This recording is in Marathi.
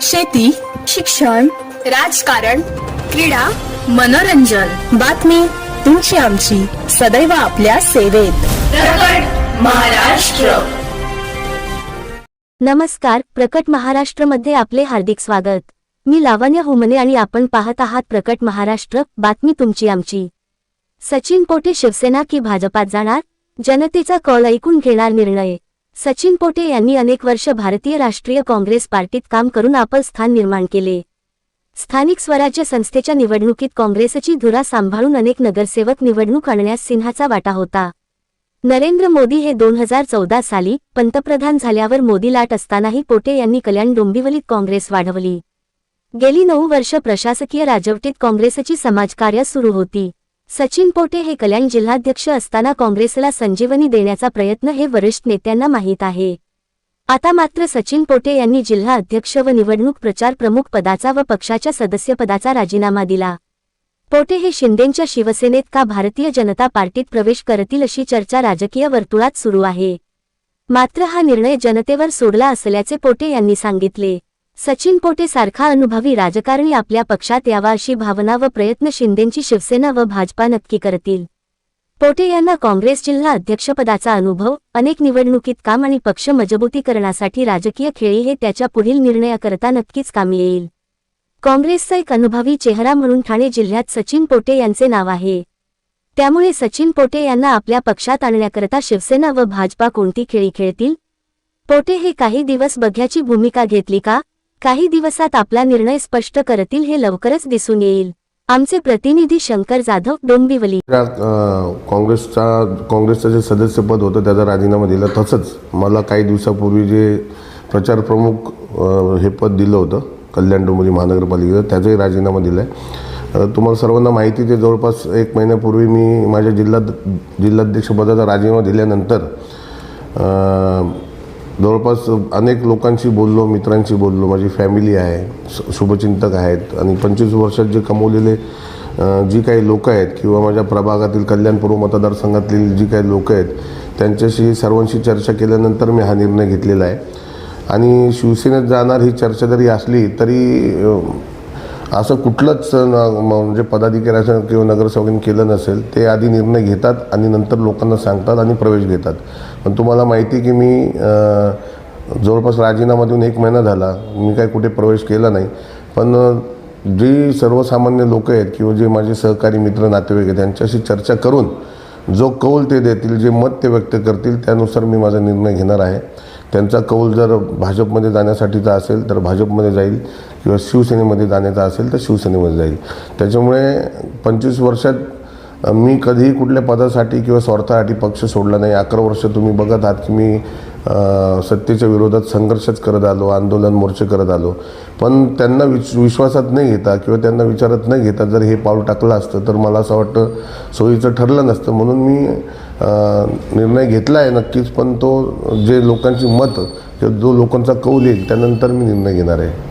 शेती शिक्षण राजकारण क्रीडा मनोरंजन. बातमी तुमची आमची. सदैव आपल्या सेवेत. महाराष्ट्र. नमस्कार प्रकट महाराष्ट्रमध्ये आपले हार्दिक स्वागत. मी लावण्य हुमने आणि आपण पाहत आहात प्रकट महाराष्ट्र बातमी तुमची आमची. सचिन पोटे शिवसेना की भाजपात जाणार? जनतेचा कॉल ऐकून घेणार निर्णय. सचिन पोटे यांनी अनेक वर्ष भारतीय राष्ट्रीय काँग्रेस पार्टीत काम करून आपल स्थान निर्माण केले. स्थानिक स्वराज्य संस्थेच्या निवडणुकीत काँग्रेसची धुरा सांभाळून अनेक नगरसेवक निवडणूक आणण्यास सिन्हाचा वाटा होता. नरेंद्र मोदी हे दोन हजार चौदा साली पंतप्रधान झाल्यावर मोदी लाट असतानाही पोटे यांनी कल्याण डोंबिवलीत काँग्रेस वाढवली. गेली नऊ वर्ष प्रशासकीय राजवटीत काँग्रेसची समाजकार्य सुरू होती. सचिन पोटे हे कल्याण जिल्हाध्यक्ष असताना काँग्रेसला संजीवनी देण्याचा प्रयत्न हे वरिष्ठ नेत्यांना माहीत आहे. आता मात्र सचिन पोटे यांनी जिल्हा अध्यक्ष व निवडणूक प्रचार प्रमुख पदाचा व पक्षाच्या सदस्यपदाचा राजीनामा दिला. पोटे हे शिंदेंच्या शिवसेनेत का भारतीय जनता पार्टीत प्रवेश करतील अशी चर्चा राजकीय वर्तुळात सुरू आहे. मात्र हा निर्णय जनतेवर सोडला असल्याचे पोटे यांनी सांगितले. सचिन पोटे सारखा अनुभवी राजकारणी आपल्या पक्षात यावा अशी भावना व प्रयत्न शिंदेंची शिवसेना व भाजपा नक्की करतील. पोटे यांना काँग्रेस जिल्हा अध्यक्षपदाचा अनुभव अनेक निवडणुकीत काम आणि पक्ष मजबूतीकरणासाठी राजकीय खेळी हे त्याच्या पुढील निर्णयाकरता नक्कीच कामी येईल. काँग्रेसचा एक अनुभवी चेहरा म्हणून ठाणे जिल्ह्यात सचिन पोटे यांचे नाव आहे. त्यामुळे सचिन पोटे यांना आपल्या पक्षात आणण्याकरता शिवसेना व भाजपा कोणती खेळी खेळतील? पोटे हे काही दिवस बघ्याची भूमिका घेतली का? काही दिवसात आपला निर्णय स्पष्ट करतील हे लवकरच दिसून येईल. आमचे प्रतिनिधी शंकर जाधव डोंबिवली. काँग्रेसचा काँग्रेसचं जे सदस्यपद होतं त्याचा राजीनामा दिला तसंच मला काही दिवसापूर्वी जे प्रचार प्रमुख हे पद दिलं होतं कल्याण डोंबिवली महानगरपालिकेचं त्याचाही राजीनामा दिला आहे तुम्हाला सर्वांना माहिती ते जवळपास एक महिन्यापूर्वी मी माझ्या जिल्हा जिल्हाध्यक्षपदाचा राजीनामा दिल्यानंतर जवळपास अनेक लोकांशी बोललो मित्रांशी बोललो माझी फॅमिली आहे शुभचिंतक आहेत आणि पंचवीस वर्षात जे कमवलेले जी काही लोक आहेत किंवा माझ्या प्रभागातील कल्याणपूर्व मतदारसंघातील जी काही लोक आहेत त्यांच्याशी सर्वांशी चर्चा केल्यानंतर मी हा निर्णय घेतलेला आहे. आणि शिवसेनेत जाणार ही चर्चा जरी असली तरी असं कुठलंच न- म्हणजे पदाधिकाऱ्याचं किंवा नगरसेवकांनी केलं नसेल ते आधी निर्णय घेतात आणि नंतर लोकांना सांगतात आणि प्रवेश घेतात. पण तुम्हाला माहिती की मी जवळपास राजीनामा देऊन एक महिना झाला मी काय कुठे प्रवेश केला नाही. पण जी सर्वसामान्य लोक आहेत किंवा जे माझे सहकारी मित्र नातेवाईक आहेत त्यांच्याशी चर्चा करून जो कौल ते देतील जे मत ते व्यक्त करतील त्यानुसार मी माझा निर्णय घेणार आहे. त्यांचा कौल जर भाजपमध्ये जाण्यासाठीचा असेल तर भाजपमध्ये जाईल. किंवा शिवसेनेमध्ये जाण्याचा असेल तर शिवसेनेमध्ये जाईल. त्याच्यामुळे पंचवीस वर्षात मी कधीही कुठल्या पदासाठी किंवा स्वार्थासाठी पक्ष सोडला नाही. अकरा वर्ष तुम्ही बघत आहात की मी सत्तेच्या विरोधात संघर्षच करत आलो आंदोलन मोर्चे करत आलो. पण त्यांना विच विश्वासात नाही घेता किंवा त्यांना विचारात न घेता जर हे पाऊल टाकलं असतं तर मला असं वाटतं सोयीचं ठरलं नसतं. म्हणून मी निर्णय घेतला आहे नक्कीच पण तो जे लोकांची मत किंवा जो लोकांचा कौल येईल त्यानंतर मी निर्णय घेणार आहे.